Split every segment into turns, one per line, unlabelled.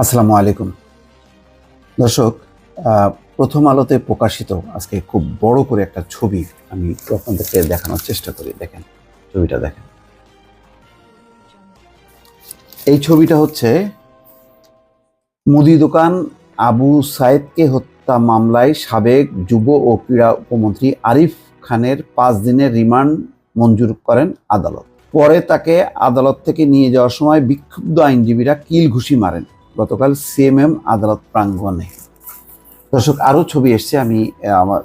আসসালামু আলাইকুম। দর্শক প্রথম আলোতে প্রকাশিত আজকে খুব বড় করে একটা ছবি আমি আপনাদেরকে দেখানোর চেষ্টা করি। দেখেন, ছবিটা দেখেন। এই ছবিটা হচ্ছে মুদি দোকান আবু সাইদকে হত্যা মামলায় সাবেক যুব ও ক্রীড়া উপমন্ত্রী আরিফ খানের পাঁচ দিনের রিমান্ড মঞ্জুর করেন আদালত। পরে তাকে আদালত থেকে নিয়ে যাওয়ার সময় বিক্ষুব্ধ আইনজীবীরা কিল ঘুষি মারেন। গতকাল সিএমএম আদালত প্রাঙ্গণে। দর্শক আরও ছবি এসছে, আমি আমার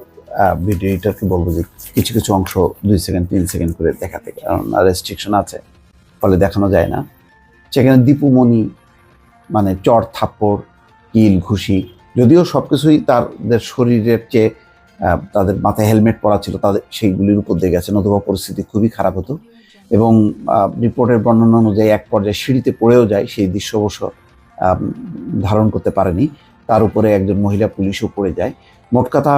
ভিডিও এডিটরকে বলব যে কিছু কিছু অংশ দুই সেকেন্ড, তিন সেকেন্ড করে দেখাতে, কারণ রেস্ট্রিকশন আছে, ফলে দেখানো যায় না। সেখানে দীপুমণি মানে চর থাপ্পড়, কিল, ঘুষি, যদিও সব কিছুই তাদের শরীরের চেয়ে তাদের মাথায় হেলমেট পরা ছিল, তাদের সেইগুলির উপর দিয়ে গেছে, নতুবা পরিস্থিতি খুবই খারাপ হতো। এবং রিপোর্টের বর্ণনা অনুযায়ী এক পর্যায়ে সিঁড়িতে পড়েও যায়, সেই দৃশ্য অবশ্য ধারণ করতে পারেনি। তার উপরে একজন মহিলা পুলিশও পড়ে যায়। মোট কথা,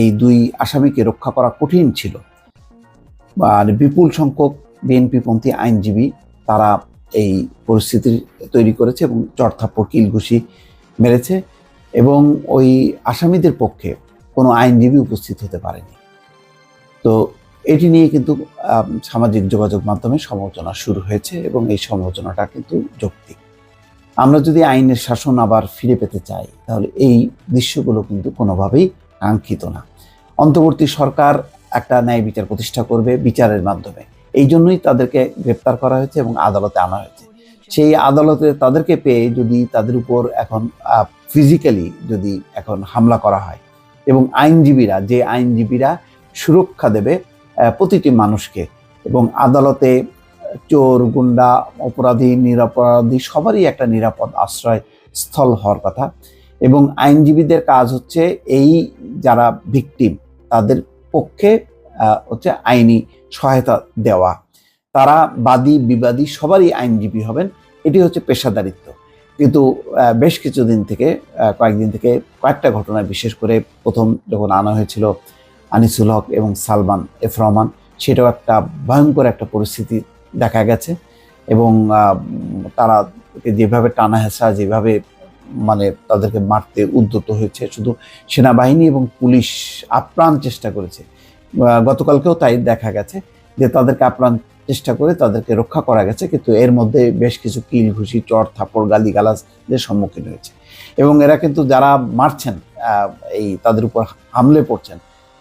এই দুই আসামিকে রক্ষা করা কঠিন ছিল। আর বিপুল সংখ্যক বিএনপিপন্থী আইনজীবী, তারা এই পরিস্থিতি তৈরি করেছে এবং চড়থাপ্পড় কিলঘুষি মেরেছে এবং ওই আসামিদের পক্ষে কোনো আইনজীবী উপস্থিত হতে পারেনি। তো এটি নিয়ে কিন্তু সামাজিক যোগাযোগ মাধ্যমে সমালোচনা শুরু হয়েছে এবং এই সমালোচনাটা কিন্তু যৌক্তিক। আমরা যদি আইনের শাসন আবার ফিরে পেতে চাই, তাহলে এই দৃশ্যগুলো কিন্তু কোনোভাবেই কাঙ্ক্ষিত না। অন্তর্বর্তী সরকার একটা ন্যায় বিচার প্রতিষ্ঠা করবে বিচারের মাধ্যমে। এই জন্যই তাদেরকে গ্রেপ্তার করা হয়েছে এবং আদালতে আনা হয়েছে। সেই আদালতে তাদেরকে পেয়ে যদি তাদের উপর এখন ফিজিক্যালি যদি এখন হামলা করা হয় এবং আইনজীবীরা, যে আইনজীবীরা সুরক্ষা দেবে প্রতিটি মানুষকে এবং আদালতে চোর, গুন্ডা, অপরাধী, নিরাপরাধী, সবারই একটা নিরাপদ আশ্রয় স্থল হওয়ার কথা। এবং আইনজীবীদের কাজ হচ্ছে এই যারা ভিকটিম তাদের পক্ষে হচ্ছে আইনি সহায়তা দেওয়া। তারা বাদী, বিবাদী সবারই আইনজীবী হবেন, এটি হচ্ছে পেশাদারিত্ব। কিন্তু বেশ কিছুদিন থেকে কয়েকদিন থেকে কয়েকটা ঘটনা, বিশেষ করে প্রথম যখন আনা হয়েছিল আনিসুল হক এবং সালমান এফ রহমান, সেটাও একটা ভয়ঙ্কর একটা পরিস্থিতি দেখা গেছে এবং তারা যেভাবে টানা হেঁচা যেভাবে মানে তাদেরকে মারতে উদ্যত হয়েছে, শুধু সেনাবাহিনী এবং পুলিশ আপ্রাণ চেষ্টা করেছে। গতকালকেও তাই দেখা গেছে যে তাদেরকে আপ্রাণ চেষ্টা করে তাদেরকে রক্ষা করা গেছে, কিন্তু এর মধ্যে বেশ কিছু কিল ঘুষি, চর, থাপড় গালি গালাজের সম্মুখীন হয়েছে। এবং এরা কিন্তু যারা মারছেন এই তাদের উপর হামলে পড়ছেন,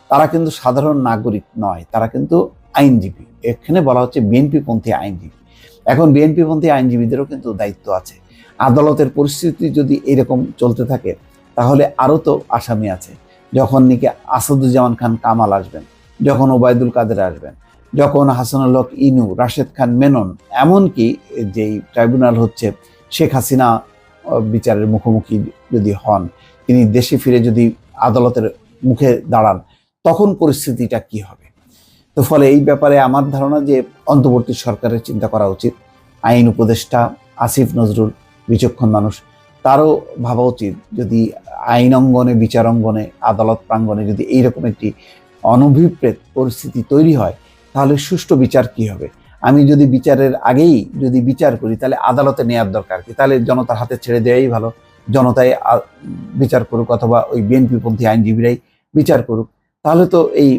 তারা কিন্তু সাধারণ নাগরিক নয়, তারা কিন্তু আইনজীবী। এখানে বলা হচ্ছে বিএনপি পন্থী আইনজীবী। এখন বিএনপি পন্থী আইনজীবীদেরও কিন্তু দায়িত্ব আছে। আদালতের পরিস্থিতি যদি এরকম চলতে থাকে, তাহলে আরও তো আসামি আছে। যখন নাকি আসাদুজ্জামান খান কামাল আসবেন, যখন ওবায়দুল কাদের আসবেন, যখন হাসানুল হক ইনু, রাশেদ খান মেনন, এমনকি যেই ট্রাইব্যুনাল হচ্ছে, শেখ হাসিনা বিচারের মুখোমুখি যদি হন, তিনি দেশে ফিরে যদি আদালতের মুখে দাঁড়ান, তখন পরিস্থিতিটা কি হবে? তো ফলে এই ব্যাপারে আমার ধারণা যে অন্তর্বর্তী সরকারের চিন্তা করা উচিত। আইন উপদেষ্টা আসিফ নজরুল বিচক্ষণ মানুষ, তারও ভাবা উচিত যদি আইন অঙ্গনে, বিচার অঙ্গনে, আদালত প্রাঙ্গনে যদি এইরকম একটি অনভিপ্রেত পরিস্থিতি তৈরি হয়, তাহলে সুষ্ঠু বিচার কি হবে? আমি যদি বিচারের আগেই যদি বিচার করি, তাহলে আদালতে নেওয়ার দরকার কি? তাহলে জনতার হাতে ছেড়ে দেওয়াই ভালো। জনতায় বিচার করুক অথবা ওই বিএনপিপন্থী আইনজীবীরাই বিচার করুক। তাহলে তো এই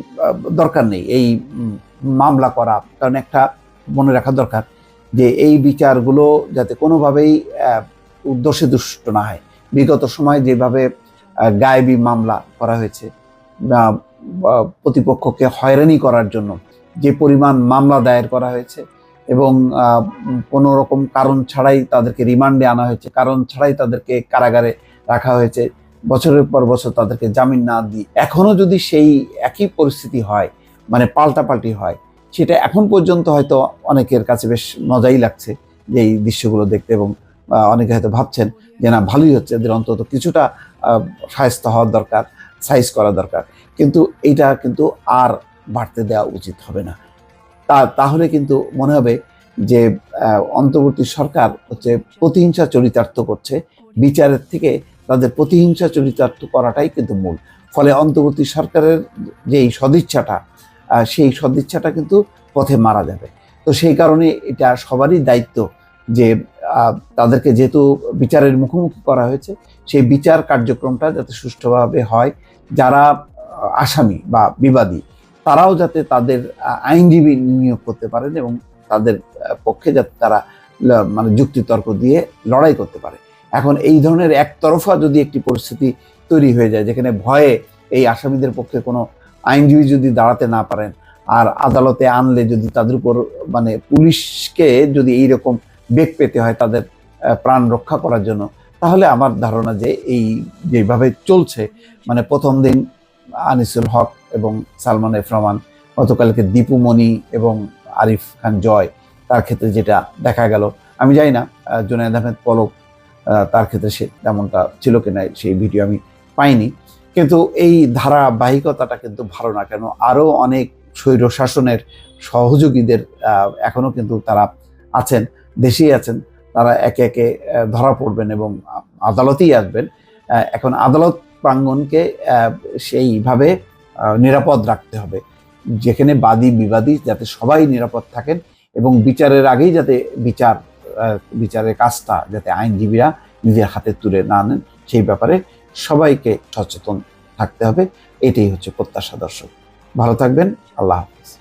দরকার নেই। এই মামলা করা, কারণ একটা মনে রাখা দরকার যে এই বিচারগুলো যাতে কোনোভাবেই উদ্দেশ্যে দুষ্ট না হয়। বিগত সময় যেভাবে গায়েবী মামলা করা হয়েছে প্রতিপক্ষকে হয়রানি করার জন্য যে পরিমাণ মামলা দায়ের করা হয়েছে এবং কোনো রকম কারণ ছাড়াই তাদেরকে রিমান্ডে আনা হয়েছে, কারণ ছাড়াই তাদেরকে কারাগারে রাখা হয়েছে বছরের পর বছর তাদেরকে জামিন না দিয়ে এখনও যদি সেই একই পরিস্থিতি হয় মানে পাল্টাপাল্টি হয়, সেটা এখন পর্যন্ত হয়তো অনেকের কাছে বেশ মজাই লাগছে যে এই দৃশ্যগুলো দেখতে এবং অনেকে হয়তো ভাবছেন যে না, ভালোই হচ্ছে, এদের অন্তত কিছুটা সায়স্ত হওয়ার দরকার, সাইজ করা দরকার। কিন্তু এইটা কিন্তু আর বাড়তে দেওয়া উচিত হবে না। তা, তাহলে কিন্তু মনে হবে যে অন্তর্বর্তী সরকার হচ্ছে প্রতিহিংসা চরিতার্থ করছে, বিচারের থেকে তাদের প্রতিহিংসা চরিতার্থ করাটাই কিন্তু মূল। ফলে অন্তর্বর্তী সরকারের যে এই সদিচ্ছাটা সেই সদিচ্ছাটা কিন্তু পথে মারা যাবে। তো সেই কারণে এটা সবারই দায়িত্ব যে তাদেরকে যেহেতু বিচারের মুখোমুখি করা হয়েছে, সেই বিচার কার্যক্রমটা যাতে সুষ্ঠুভাবে হয়। যারা আসামি বা বিবাদী, তারাও যাতে তাদের আইনজীবী নিয়োগ করতে পারেন এবং তাদের পক্ষে যাতে তারা মানে যুক্তিতর্ক দিয়ে লড়াই করতে পারে। এখন এই ধরনের একতরফা যদি একটি পরিস্থিতি তৈরি হয়ে যায়, যেখানে ভয়ে এই আসামিদের পক্ষে কোনো আইনজীবী যদি দাঁড়াতে না পারেন, আর আদালতে আনলে যদি তাদের উপর মানে পুলিশকে যদি এই রকম বেগ পেতে হয় তাদের প্রাণ রক্ষা করার জন্য, তাহলে আমার ধারণা যে এই যেভাবে চলছে মানে প্রথম দিন আনিসুল হক এবং সালমান এফ রহমান, গতকালকে দীপুমণি এবং আরিফ খান জয়, তার ক্ষেত্রে যেটা দেখা গেল, আমি জানি না জুনায়দ আহমেদ পলক তার ক্ষেত্রে সে তেমনটা ছিল কিনা সেই ভিডিও আমি পাইনি। কিন্তু এই ধারাবাহিকতাটা কিন্তু ভালো না কেন আরও অনেক স্বৈর শাসনের সহযোগীদের এখনও কিন্তু তারা আছেন দেশেই আছেন। তারা একে একে ধরা পড়বেন এবং আদালতেই আসবেন। এখন আদালত প্রাঙ্গণকে আহ, সেইভাবে নিরাপদ রাখতে হবে। যেখানে বাদী বিবাদী যাতে সবাই নিরাপদ থাকেন এবং বিচারের আগেই যাতে বিচার বিচারের কাজটা যাতে আইনজীবীরা নিজের হাতে তুলে না নেন, সেই ব্যাপারে সবাইকে সচেতন থাকতে হবে। এটাই হচ্ছে প্রত্যাশা দর্শক। ভালো থাকবেন। আল্লাহ হাফিজ।